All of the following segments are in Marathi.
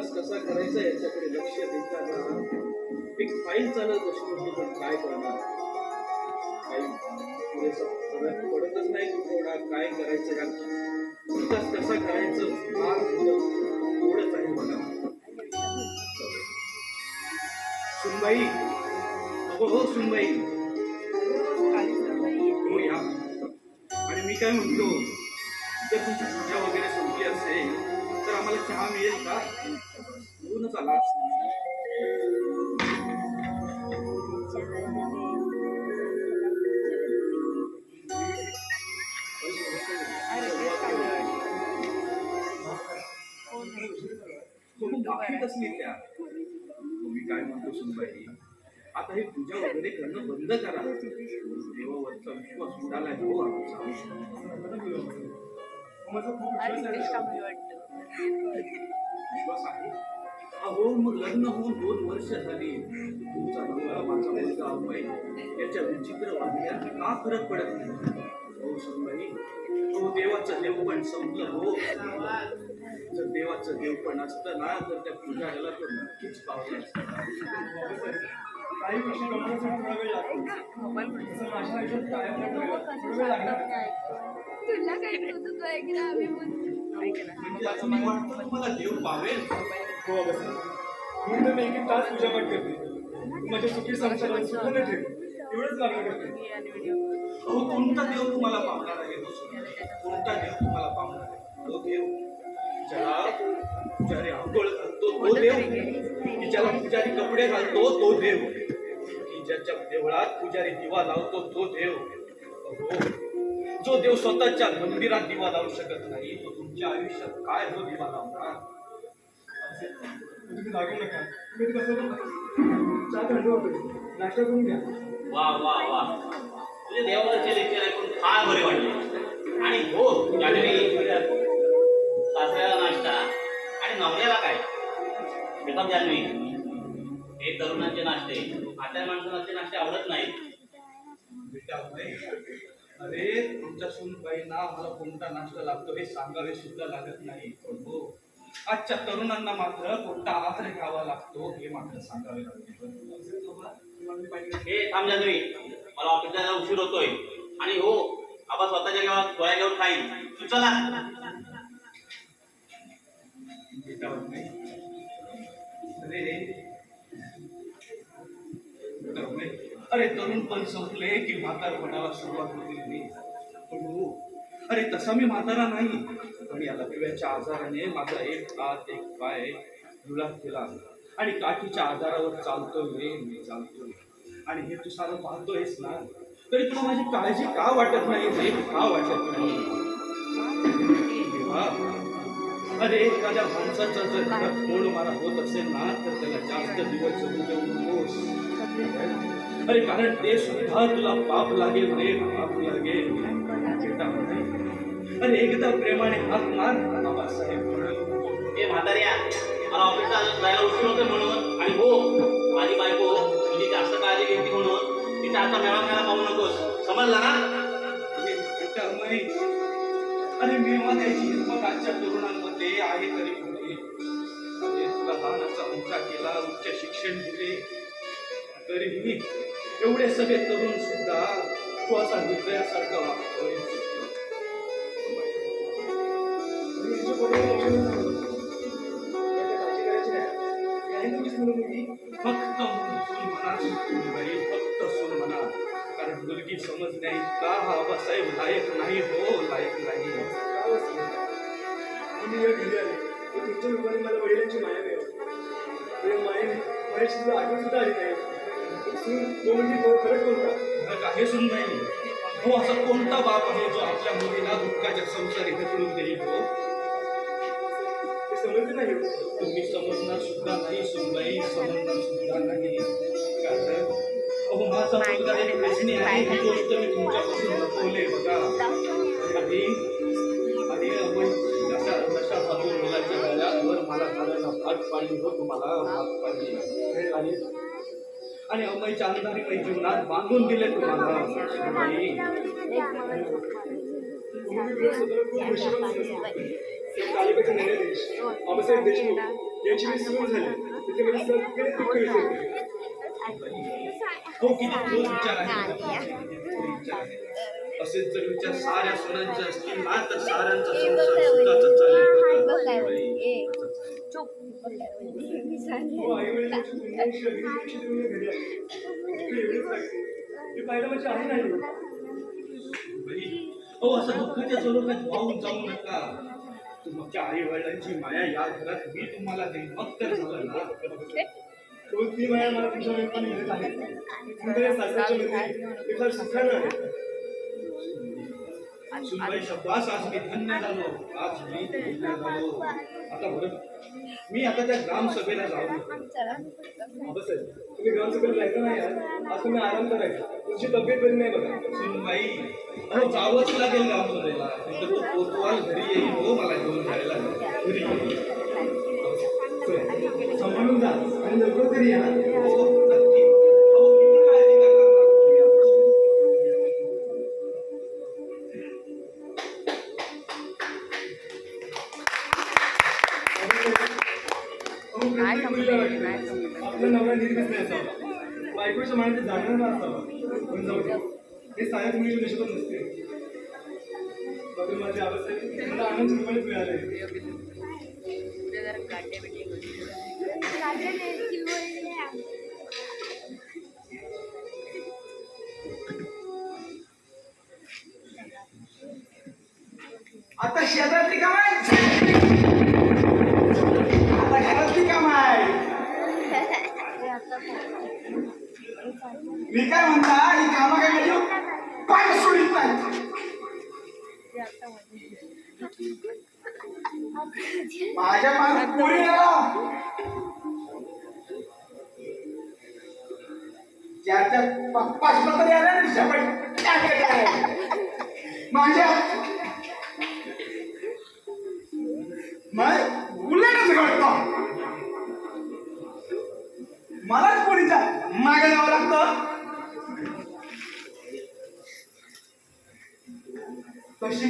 विकास कसा करायचा याच्याकडे लक्ष देताना एक फाईल चालत अशी होती पण काय करणार? काही पडतच नाही थोडा काय करायचं का विकास कसा करायचं फार थोडं थोडंच आहे बघा. सुनबाई अगो हो सुनबाई. हो या. आणि मी काय म्हणतो जर तुमची पूजा वगैरे संपली असेल तर आम्हाला चहा मिळेल का? येऊनच आला तुम्ही बाकी कसली त्या. मी काय म्हणतो सुनबाई? आता हे पूजा वगैरे करणं बंद करा. देवावरचा विश्वास उडालाय हो आमचा. विश्वास आहे? अहो मग लग्न होऊन दोन वर्ष झाली. तुमचा नवरा माझा मुलगा अभय याच्या विचित्र वागण्यात का फरक पडत नाही? हो सुनबाई हो देवाचं देवपण संपलं हो. जर देवाचं देवपण असतं ना तर त्या पुजाऱ्याला तो नक्कीच पावलं असतं. काही गोष्टी कळण्यासाठी थोडा वेळ लागतो. माझ्या आयुष्यात वेळ लागणार. तुला काय होतं तू ऐक ना आम्ही पण असं मी वाटतं तुम्हाला देव पावेल? हो बस म्हणून तर मी एक तास पूजा पाठ करते. माझ्या सुखी संसारात सुखाने ठेव एवढंच लागलं करते. अहो कोणता देव तुम्हाला पावणार आहे हो? कोणता देव तुम्हाला पावणार आहे? तो देव ज्याला पुजारी आंघोळ घालतो तो देव. की ज्याला पुजारी कपडे घालतो तो देव. की ज्याच्या देवळात पुजारी दिवा लावतो तो देव. अहो जो देव स्वतःच्या मंदिरात दिवा लावू शकत नाही तो तुमच्या आयुष्यात काय हो दिवा लावणार? तुम्ही लागू नका तुम्ही कसं चहा थंड नाश्ता करून घ्या वा वा वा. म्हणजे तुझे देवावरचे लेक्चर ऐकून फार बरे वाटले. आणि हो जान्हवी सासऱ्याला नाश्ता आणि नवऱ्याला काय? बेटा जान्हवी हे तरुणांचे नाश्ते. म्हाताऱ्या माणसांचे नाश्ते आवडत नाहीत. बेटा अरे तुमच्या सूनबाईंना आम्हाला कोणता नाश्ता लागतो हे सांगावे सुद्धा लागत नाही. पण हो आजच्या तरुणांना मात्र कोणता आहार घ्यावा लागतो हे मात्र सांगावे लागते. हे थांब जान्हवी मला ऑफिसला जायला उशीर होतोय. आणि हो आपण स्वतःच्या गावात गोळ्या घेऊन खाईन. तू चला. अरे तरुण पण संपले की म्हातारपणाला सुरुवात होती. पण हो. अरे तसा मी म्हातारा नाही. पण या लकव्याच्या आजाराने माझा एक हात एक पाय जुळात केला. आणि काठीच्या आजारावर चालतोय मी चालतोय. आणि हे तू सारं पाहतोयस ना तरी तुला माझी काळजी का वाटत नाही हे का वाटत नाही? अरे एखाद्या माणसाचा जर घरात कोण मारा होत असेल ना तर त्याला जास्त दिवस जगू देऊ नकोस. अरे कारण ते सुद्धा तुला पाप लागेल रे पाप लागेल. अरे एकदा प्रेमाने हात मार बाबासाहेब म्हणून हे म्हाताऱ्या मला ऑफिसला जायला उशीर होतोय म्हणून. आणि हो माझी बायको तुझी जास्त काळजी घेते म्हणून. तिचा आता मेळा खायला पाहू नकोस. समजला ना? अरे मेवा द्यायची हिंमत आजच्या तरुणांमध्ये आहे तरी कुठे? अरे तुला लहानाचा मोठा केला उच्च शिक्षण दिले तरीही एवढे सगळे तरुण सुद्धा तू असा हृदयासारखा नाही नाही ही मुलगी फक्त सून म्हणा कारण मुलगी समजण्या इतका हा आबासाहेब लायक नाही हो लायक नाही का मी तर तुमच्या मला वडिलांची माया मिळाली मायेने माझ्या सुद्धा आठवण सुद्धा आली नाही तो म्हणजे तो खरंच कोणता फरक आहे सुनबाई हो असा कोणता बाप आहे जो आपल्या मुलीला दुःखाच्या संसार इथे ढकलून देईल हो ते समजले नाही तुम्ही समजणार सुद्धा नाही. सुनबाई समजणार सुद्धा नाही. कारण अहो माझा मुलगा एक व्यसनी आहे ही गोष्ट मी तुमच्यापासून लपवले बघा आणि आणि आपण जशा जशा बाजू मुलाच्या गळ्यावर मला घालायला भाग पाडली हो तुम्हाला भाग पाडली आणि आणि अमयच्या अंधारी जीवनात बांधून दिले तुम्हाला बाबासाहेब देशमुख याची मी झाली सगळे दुःख विसरले. हो किती विचार आहे. असेच जर विचार साऱ्या सुनांचे असतील ना तर साऱ्यांचा संसार सुखाचा चालेल बघा. बाई, हो, असं दुःखाच्या स्वरूपात वाहून जाऊ नका तुमच्या आई वडिलांची माया या घरात मी तुम्हाला देईन मग तर झालं ना ती माया मला तुमच्या वेळेला मिळत आहे तुमच्या या फार सुखानं आहे सुनबाई शब्दास आज मी धन्य झालो. आज मी धन्य झालो. आता बरं मी आता त्या ग्रामसभेला जाऊ तुम्ही ग्रामसभेला जायचं नाही आज तुम्ही आराम करायचा तुमची तब्येत बरी नाही बघा सुनबाई अहो जावंच लागेल ग्रामसभेला तिथं तो कोतवाल घरी येईल तो मला घेऊन जायला घरी सांभाळून जा आणि लवकर तरी या आनंद असावा पण जाऊ द्या हे साऱ्याच मुली नशिबात नसते बाकी माझी अवस्था मला आनंद निर्माणच मिळाले आता शेतातली काम आहे आता घरातली काम आहे मी काय म्हणता ही कामं काय म्हणजे पाय सोडित नाही माझ्या मागे पुरी ज्याच्या पप्पा तरी आल्या ना झपट माझ्या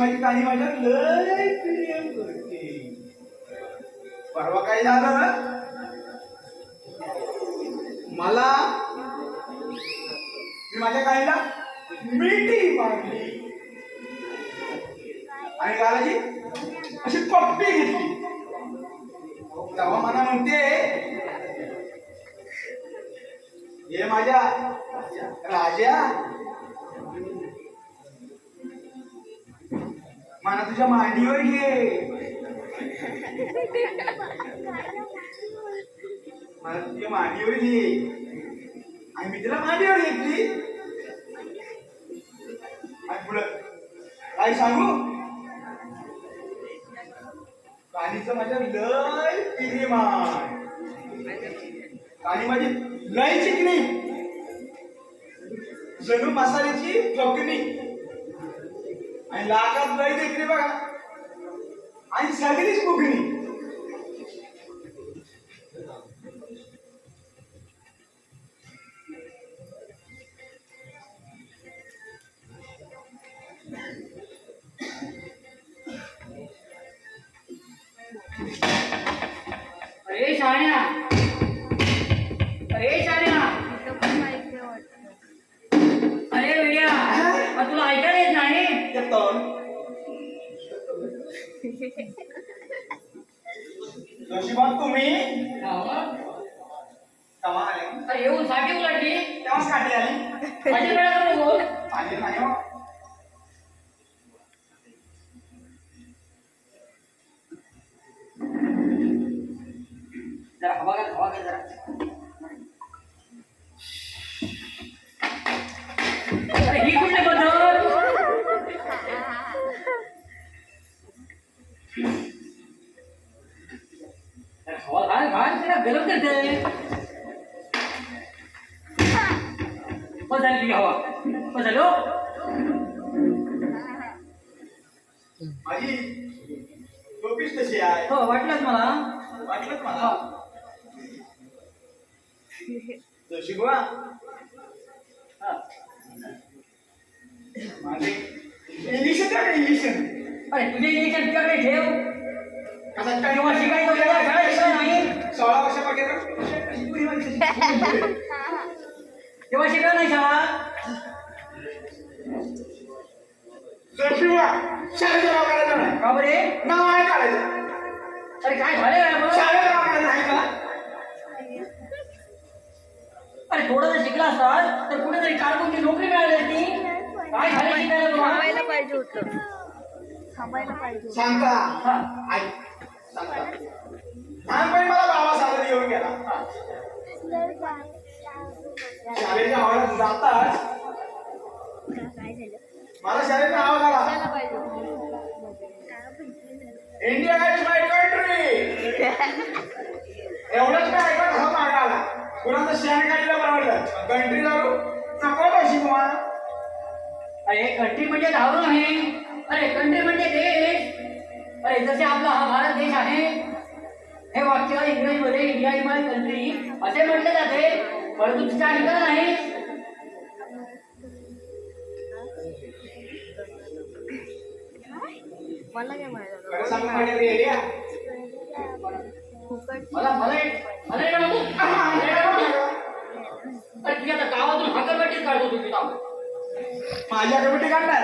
माझी काही माझ्या लय प्रेम करते. परवा काय झालं? मला मी माझ्या काहीला मिठी मारली. आणि गालाजी अशी पप्पी घेतली. तेव्हा मला म्हणते हे माझ्या राजा मला तुझ्या मांडीवर घे. मला तुझ्या मांडीवर घे. आणि मी तिला मांडीवर घेतली. आणि पुढं काय सांगू? कालीचं माझ्या लय प्रेम आहे काली माझी लय चिकणी जणू मसाल्याची चकणी आणि लागात लय देखणी बघा. आणि सगळीच फुगणी अरे शाण्या. अरे शाण्या. अरे वेड्या तुला ऐकायला येत नाही येतो नशिबात तुम्ही हा, मग? तेव्हा आले अरे येऊन साठी उलटली तेव्हाच काठी आली माझी वेळा करू घाल जरा गरम करते. बस झाली तुझी हवा. बस झाली हो. माझी टोपीच तशी आहे? हो वाटलंच मला. वाटलं मला? गोळा हा. माझे इंग्लिश इंग्लिश अरे तुझे इंजेक्शन तुझ्याकडे ठेव? सोळा. तेव्हा शिकायला नाही शाळा. का बरे नाव आहे काढायचं. अरे काय झालं रे मग? शाळेचं नाव काढायचं आहे का? अरे थोडं जर शिकला असतात तर कुठेतरी कारकूनची नोकरी मिळाली असती काय झालं शिकायला तुला थांबायला पाहिजे होतं थांबायला पाहिजे होतं. सांगता हा. ऐक, सांगता. लहानपणी मला बाबा साधन येऊन गेला. शाळेच्या आवाजात जाताच मला शाळेचा आवाज आला. India is my country. एवढंच काय ऐकत हा मागा आला कुणाचं शेण काढलं परवडलं? कंट्री जाऊ नको कशी बुवा अरे कंट्री म्हणजे धावून आहे अरे कंट्री म्हणजे देश. अरे जसे आपला हा भारत देश आहे हे वाक्य इंग्रजीमध्ये इंडिया इज माय कंट्री असे म्हटले जाते परंतु तिच्या ऐकलं नाही. मला काय मला मला तुझ्या गावातून काढतो माझ्या कमिटी काढणार?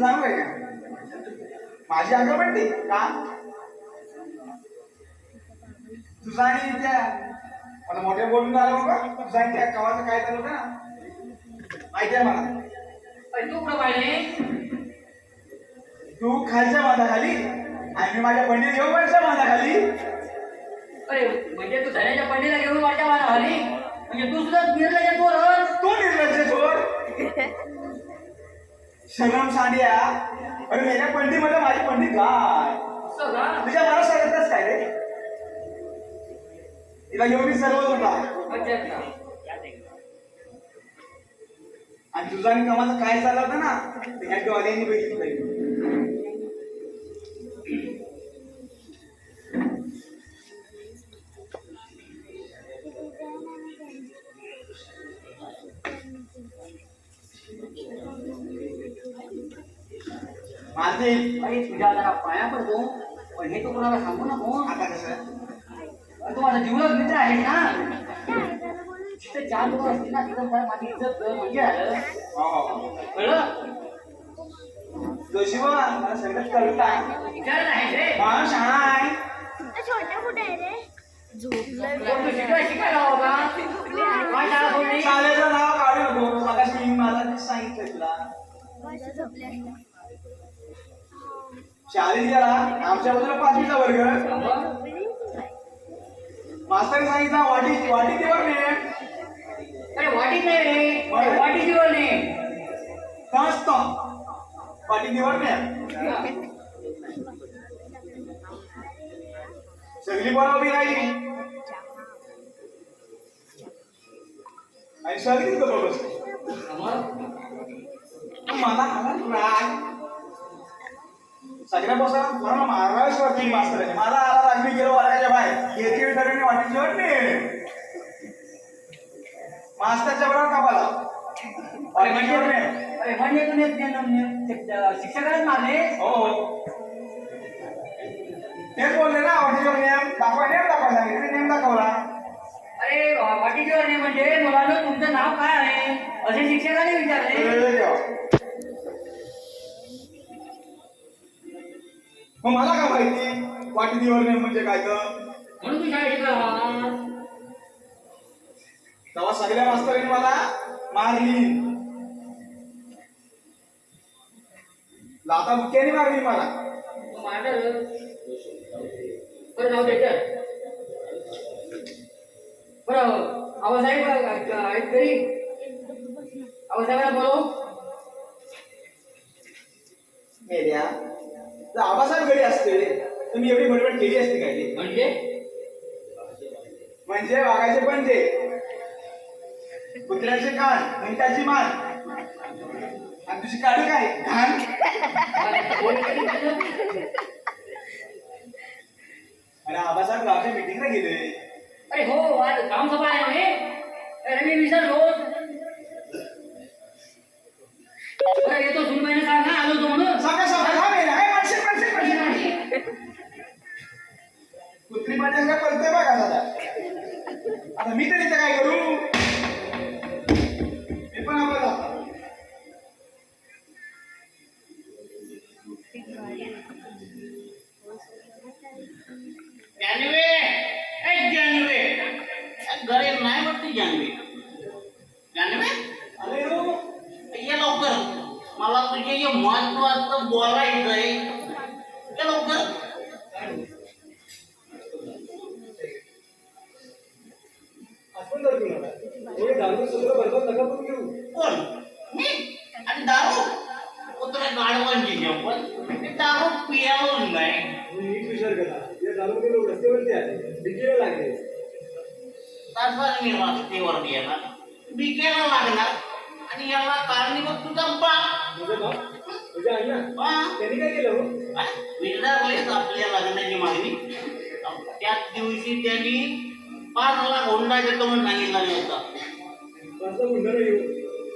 तुझं सांगू का माझी अगरबत्ती का? तुझा आणि त्या मला मोठ्या बोलून आलं बाबा. तुझा आणि त्या कवाचं काय चालू का माहिती आहे मला. तू कुठं पाहिले तू खालच्या बांधाखाली आणि मी माझ्या पंडित घेऊन वरच्या बांधाखाली. अरे म्हणजे तू धन्याच्या पंडीला घेऊन मारा हली म्हणजे तू सुद्धा निर्लज पोरच तू निर्लज्ज चोर. शिवराम सांडिया अरे मेल्या पंडीमध्ये माझी पंडित काय? का तुझ्या मला सांगतच काय रे? तिला घेऊन मी सर्वच होता आणि तुझा आणि कमाचं काय चाललं होतं ना? ते ह्या डॉल्यांनी बघितलं माझे अरे तुझ्या जरा पाया पडतो पण हे तू कोणाला सांगू नको आता कसं? अरे तू माझा जीवलग मित्र आहे ना. तिथे चार लोक असतील ना तिथं माझी इज्जत म्हणजे झालं हो, हो. कळलं? जोशीबा मला रे. शाळा आहे. कुठे आहे रे? शाळेचं नाव काढू नको. मगाशी मला सांगितलं तुला. शाळेत गेला आमच्या बाजूला पाचवीचा वर्ग. मास्तर सांगितलं वाटी वाटी देवर ने अरे वाटीत नाही रे. अरे वाटीची वर नाही मस्त वाटी देवर ने सगळी बरोबर उभी राहिली. आणि सगळी बरोबर मला आला राग सगळ्या बसा मला मारायच वाटली मास्तराने मला आला गेलो वर्गाच्या बाहेर. येते ठरवणे वाटेची वाटणे. मास्तरच्या बरोबर कापाला अरे म्हणजे. अरे म्हणजे तुम्ही शिक्षकालाच मारले हो. तेच बोलले ना वाटेची नेम दाखवा नेम दाखवा सांगितले नेम दाखवला. अरे वाटीची वर नाही म्हणजे मुलांना तुमचं नाव काय आहे? असे शिक्षकाने विचारले. मग मला काय माहिती? वाटी दिवर नेम म्हणजे काय तर? म्हणून तू शाळेत शिकला तेव्हा सगळ्या मास्तरांनी मला मारली. लाता बुक्क्याने मारली मला. माझं बरं जाऊ दे तर बरं आवासाहेब आहेत घरी? आवासाहेबाला बोलव मेल्या. जर आबासाहेब घरी असते तर मी एवढी बडबड केली असती काय? म्हणजे? म्हणजे वाघाचे पंजे. कुत्र्याचे कान मिनिटाची मान. आणि तुझी काढू काय? घाण. गाडवांची जंपल ते दारू पियालोच नाही नीट विचार करा या दारूमध्ये लोक रस्त्यावरती आहे. लागले. तसाच मी रस्त्यावरती बिकेला लागणार. आणि याला कारणीभूत तुझा बाप. तुझं बाप? तुझ्या अण्णा हा? त्यांनी काय केलं हो? विचारलेच आपल्या लग्नाची मागणी. त्याच दिवशी त्यांनी पाच लाख हुंडा देतो म्हणून सांगितलं होतं. माझा गुन्हा नाही हो.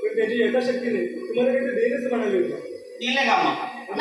पण त्याची यथाशक्ती नाही. तुम्हाला काही ते देईनच म्हणाले होते. दिले का मग?